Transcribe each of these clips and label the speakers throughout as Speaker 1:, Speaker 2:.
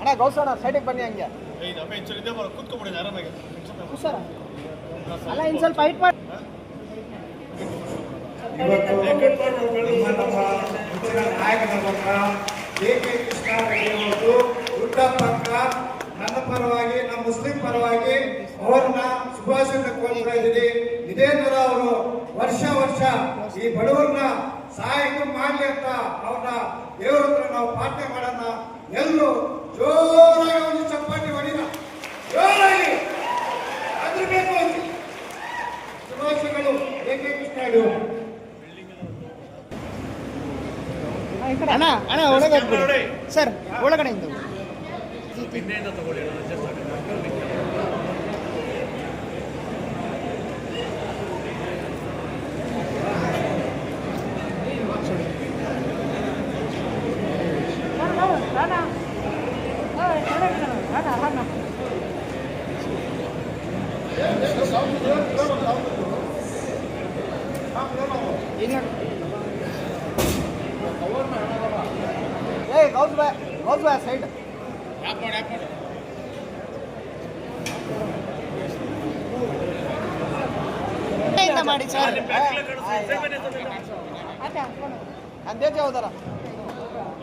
Speaker 1: ಅಣ್ಣ ಗೌಸಣ್ಣ ಸೈಡಿಗೆ ಬನ್ನಿ ಹಂಗೆ.
Speaker 2: ಕೂತ್ಕೊಂಡ್ಬಿಡಿ ಆರಾಮಾಗಿ.
Speaker 1: ಸರ್ ಅಲ್ಲ ಇನ್ನು ಸ್ವಲ್ಪ ಹೈಟ್ ಮಾಡಿ
Speaker 3: ನನ್ನ ಪರವಾಗಿ ನಮ್ಮ ಮುಸ್ಲಿಂ ಪರವಾಗಿ ಅವರನ್ನ ಶುಭಾಶಯ ಕೋರ್ತಾ ಇದ್ದೀನಿ. ಇದೇ ತರ ಅವರು ವರ್ಷ ವರ್ಷ ಈ ಬಡವರನ್ನ ಸಹಾಯಕ್ಕೆ ಮಾಡಲಿ ಅಂತ ಅವ್ರನ್ನ ದೇವರ ಹತ್ರ ನಾವು ಪ್ರಾರ್ಥನೆ ಮಾಡೋಣ. ಎಲ್ಲರೂ ಜೋರಾಗಿ ಒಂದು ಚಪ್ಪಾಟಿ ಹೊಡಿನ ಜೋರಾಗಿ. ಅದ್ರ ಬೇಕು ಶುಭಾಶಯಗಳು. ಏಕೆ ಕೃಷ್ಣ ಅವರು
Speaker 1: ಅಣ್ಣ ಅಣ್ಣ ಒಳಗೆ ಸರ್ ಒಳಗಡೆಯಿಂದ
Speaker 2: ಹಿಂದೆಯಿಂದ ತಗೊಳ್ಳಿ
Speaker 1: ಸೈಡ್ ಮಾಡಿ ಸರ್. ಅಂದೇಜ್ ಯಾವ್ದಾರ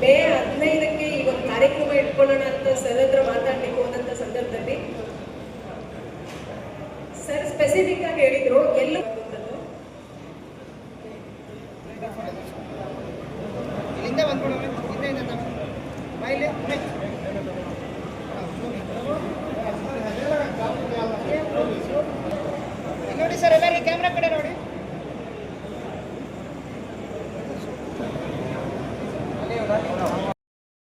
Speaker 4: ಮೇ ಹದಿನೈದಕ್ಕೆ ಈ ಒಂದು ಕಾರ್ಯಕ್ರಮ ಇಟ್ಕೊಳ್ಳೋಣ ಅಂತ ಸರ್ ಹತ್ರ ಮಾತಾಡ್ಲಿಕ್ಕೆ ಹೋದಂತ ಸಂದರ್ಭದಲ್ಲಿ. ಸರ್ ಸ್ಪೆಸಿಫಿಕ್ ಆಗಿ ಹೇಳಿದ್ರು, ಎಲ್ಲೂ
Speaker 1: ನೋಡಿ ಸರ್ ಎಲ್ಲರಿಗೂ ಕ್ಯಾಮ್ರಾ ಕಡೆ ನೋಡಿ